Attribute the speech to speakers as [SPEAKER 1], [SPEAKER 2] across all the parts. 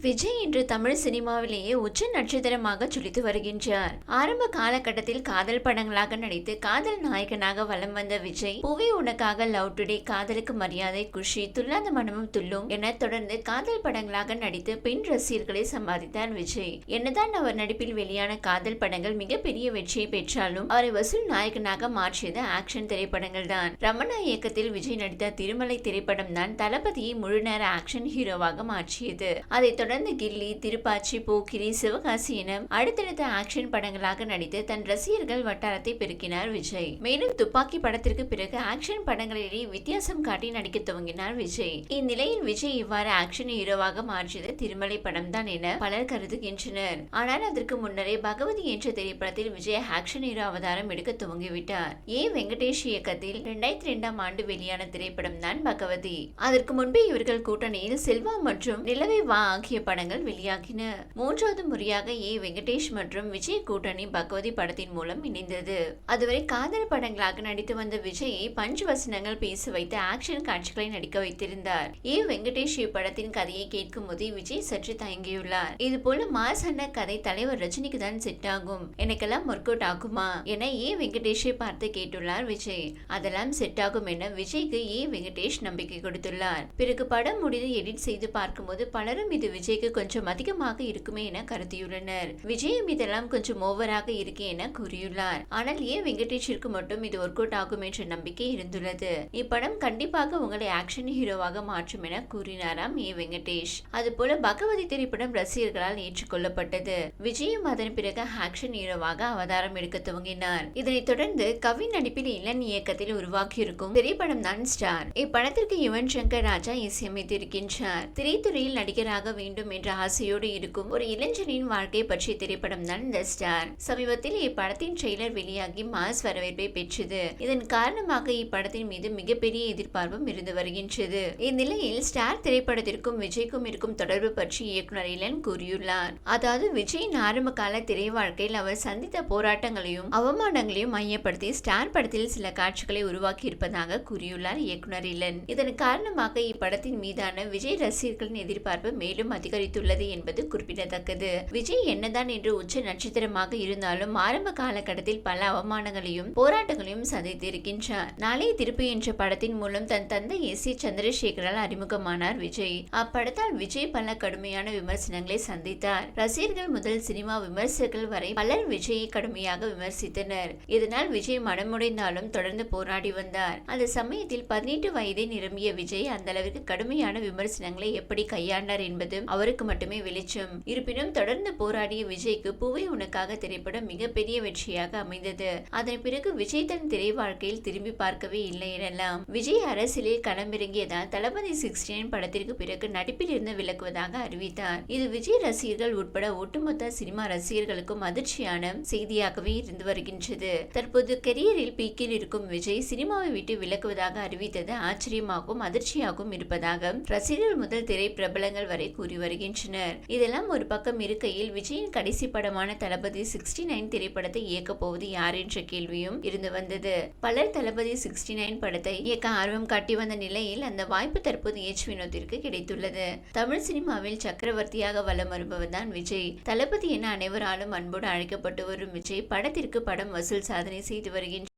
[SPEAKER 1] விஜய் இன்று தமிழ் சினிமாவிலேயே உச்ச நட்சத்திரமாக ஜொலித்து வருகின்றார். ஆரம்ப காலகட்டத்தில் காதல் படங்களாக நடித்து காதல் நாயகனாக வலம் வந்த விஜய் புவி உனக்காக லவ் டுடே காதலுக்கு மரியாதை குஷி துல்லாத மனமும் துள்ளும் என தொடர்ந்து காதல் படங்களாக நடித்து பெண் ரசிகர்களை சம்பாதித்தார் விஜய். என்னதான் அவர் நடிப்பில் வெளியான காதல் படங்கள் மிகப்பெரிய வெற்றியை பெற்றாலும் அவரை வசூல் நாயகனாக மாற்றியது ஆக்ஷன் திரைப்படங்கள் தான். ரமணா இயக்கத்தில் விஜய் நடித்த திருமலை திரைப்படம் தான் தளபதியை முழுநேர ஆக்ஷன் ஹீரோவாக மாற்றியது. அதைத் தொடர்ந்து கில்லி திருப்பாச்சி போக்கிரி சிவகாசி என அடுத்தடுத்த ஆக்ஷன் படங்களாக நடித்து தன் ரசிகர்கள் வட்டாரத்தை பெருக்கினார் விஜய். மேலும் துப்பாக்கி படத்திற்கு பிறகு ஆக்ஷன் படங்களிலேயே வித்தியாசம் காட்டி நடிக்க துவங்கினார் விஜய். இந்நிலையில் விஜய் இவ்வாறு ஆக்ஷன் ஹீரோவாக மாற்றியது திருமலை படம் தான் என பலர் கருதுகின்றனர். ஆனால் அதற்கு முன்னரே பகவதி என்ற திரைப்படத்தில் விஜய் ஆக்ஷன் ஹீரோ அவதாரம் எடுக்க துவங்கிவிட்டார். ஏ. வெங்கடேஷ் இயக்கத்தில் இரண்டாயிரத்தி இரண்டாம் ஆண்டு வெளியான திரைப்படம் தான் பகவதி. அதற்கு முன்பே இவர்கள் கூட்டணியில் செல்வா மற்றும் நிலவை வா ஆகிய படங்கள் வெளியாகின. மூன்றாவது முறையாக ஏ. வெங்கடேஷ் மற்றும் விஜய் கூட்டணி பகவதி படத்தின் மூலம் இணைந்தது. அதுவரை காதல் படங்களாக நடித்து வந்த விஜயை பஞ்சு வசனங்கள் பேச வைத்து ஆக்ஷன் காட்சிகளை நடிக்க வைத்திருந்தார். ஏ. வெங்கடேஷ் இப்படத்தின் கதையை கேட்கும் போது விஜய் சற்று தயங்கியுள்ளார். இது போல மாஸ் அண்ண கதை தலைவர் ரஜினிக்கு தான் செட் ஆகும். எனக்கெல்லாம் ஒர்க் அவுட் ஆகுமா? என ஏ. வெங்கடேஷை பார்த்து கேட்டுள்ளார் விஜய். அதெல்லாம் செட் ஆகும் என விஜய்க்கு ஏ. வெங்கடேஷ் நம்பிக்கை கொடுத்துள்ளார். பிறகு படம் முடிந்து எடிட் செய்து பார்க்கும்போது பலரும் இது விஜய்க்கு கொஞ்சம் அதிகமாக இருக்குமே என கருதியுள்ளனர். விஜயும் இதெல்லாம் கொஞ்சம் ஓவராக இருக்கே என கூறியுள்ளார். ஆனால் ஏன் வெங்கடேஷிற்கு மட்டும் இது ஒர்க் அவுட் ஆகும் என்ற நம்பிக்கை இருந்துள்ளது. இப்படம் கண்டிப்பாக உங்களை ஆக்ஷன் ஹீரோவாக மாற்றும் என கூறினாராம் ஏ. வெங்கடேஷ். அதுபோல பகவதி திரைப்படம் ரசிகர்களால் ஏற்றுக்கொள்ளப்பட்டது. விஜயும் அதன் பிறகு ஆக்ஷன் ஹீரோவாக அவதாரம் எடுக்க துவங்கினார். இதனைத் தொடர்ந்து கவின் நடிப்பில் இளன் இயக்கத்தில் உருவாக்கியிருக்கும் திரைப்படம் தான் ஸ்டார். இப்படத்திற்கு யுவன் சங்கர் ராஜா இசையமைத்திருக்கின்றார். திரைத்துறையில் நடிகராக வேண்டும் வேண்டும் என்ற ஆசையோடு இருக்கும் ஒரு இளைஞனின் வாழ்க்கை பற்றிய திரைப்படம் தான் த ஸ்டார் சமீபத்தில் இப்படத்தின் ட்ரெய்லர் வெளியாகி மாஸ் வரவேற்பை பெற்றது. இதன் காரணமாக இப்படத்தின் மீது மிகப்பெரிய எதிர்பார்ப்பும் இருந்து வருகின்றது. இந்நிலையில் ஸ்டார் திரைப்படத்திற்கும் விஜய்க்கும் இருக்கும் தொடர்பு பற்றி இயக்குனர் இளன் கூறியுள்ளார். அதாவது விஜயின் ஆரம்ப கால திரை வாழ்க்கையில் அவர் சந்தித்த போராட்டங்களையும் அவமானங்களையும் மையப்படுத்தி ஸ்டார் படத்தில் சில காட்சிகளை உருவாக்கி இருப்பதாக கூறியுள்ளார் இயக்குனர் இளன். இதன் காரணமாக இப்படத்தின் மீதான விஜய் ரசிகர்களின் எதிர்பார்ப்பு மேலும் அதிகரித்துள்ளது என்பது குறிப்பிடத்தக்கது. விஜய் என்னதான் என்று உச்ச நட்சத்திரமாக இருந்தாலும் ஆரம்ப காலகட்டத்தில் பல அவமானங்களையும் போராட்டங்களையும் சந்தித்திருக்கின்றார். நாளைய திருப்பு என்ற படத்தின் மூலம் தன் தந்தை எஸ். ஏ. சந்திரசேகரால் அறிமுகமானார் விஜய். அப்படத்தால் விஜய் பல கடுமையான விமர்சனங்களை சந்தித்தார். ரசிகர்கள் முதல் சினிமா விமர்சகர்கள் வரை பலர் விஜயை கடுமையாக விமர்சித்தனர். இதனால் விஜய் மனமுடைந்தாலும் தொடர்ந்து போராடி வந்தார். அந்த சமயத்தில் பதினெட்டு வயதை நிரம்பிய விஜய் அந்த அளவிற்கு கடுமையான விமர்சனங்களை எப்படி கையாண்டார் என்பது அவருக்கு மட்டுமே வெளிச்சம். இருப்பினும் தொடர்ந்து போராடிய விஜய்க்கு பூவை உனக்காக திரைப்படம் மிகப்பெரிய வெற்றியாக அமைந்தது. அதன் பிறகு விஜய் தன் திரை வாழ்க்கையில் திரும்பி பார்க்கவே இல்லை எனலாம். விஜய் அரசியலில் களமிறங்கியதால் தளபதி சிக்ஸ்டீன் படத்திற்கு பிறகு நடிப்பில் இருந்து விலகுவதாக அறிவித்தார். இது விஜய் ரசிகர்கள் உட்பட ஒட்டுமொத்த சினிமா ரசிகர்களுக்கும் அதிர்ச்சியான செய்தியாகவே இருந்து வருகின்றது. தற்போது கெரியரில் பீக்கில் இருக்கும் விஜய் சினிமாவை விட்டு விலகுவதாக அறிவித்தது ஆச்சரியமாகவும் அதிர்ச்சியாகவும் இருப்பதாக ரசிகர்கள் முதல் திரை பிரபலங்கள் வரை கூறி வருகின்றனர். இதெல்லாம் ஒரு பக்கம் இருக்கையில் விஜயின் கடைசி படமான தளபதி சிக்ஸ்டி நைன் திரைப்படத்தை இயக்க போவது யார் என்ற கேள்வியும் இருந்து வந்தது. பலர் தளபதி சிக்ஸ்டி நைன் படத்தை இயக்க ஆர்வம் காட்டி வந்த நிலையில் அந்த வாய்ப்பு தற்போது எச் வினோத்திற்கு கிடைத்துள்ளது. தமிழ் சினிமாவில் சக்கரவர்த்தியாக வலம் வருபவர் தான் விஜய். தளபதி என அனைவராலும் அன்போடு அழைக்கப்பட்டு வரும் விஜய் படத்திற்கு படம் வசூல் சாதனை செய்து வருகின்றார்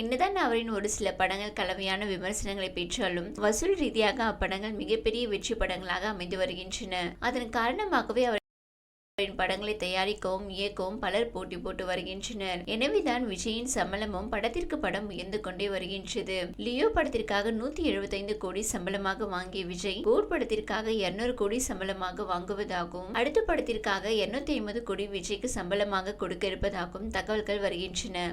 [SPEAKER 1] என்னதான் அவரின் ஒரு சில படங்கள் கலவையான விமர்சனங்களை பெற்றாலும் வசூல் ரீதியாக அப்படங்கள் மிகப்பெரிய வெற்றி படங்களாக அமைந்து வருகின்றன. அதன் காரணமாகவே அவர் அவரின் படங்களை தயாரிக்கவும் இயக்கவும் பலர் போட்டி போட்டு வருகின்றனர். எனவேதான் விஜயின் சம்பளமும் படத்திற்கு படம் உயர்ந்து கொண்டே வருகின்றது. லியோ படத்திற்காக நூத்தி எழுபத்தைந்து கோடி சம்பளமாக வாங்கிய விஜய் போர் படத்திற்காக இருநூறு கோடி சம்பளமாக வாங்குவதாகவும் அடுத்த படத்திற்காக இருநூத்தி ஐம்பது கோடி விஜய்க்கு சம்பளமாக கொடுக்க இருப்பதாகவும் தகவல்கள் வருகின்றன.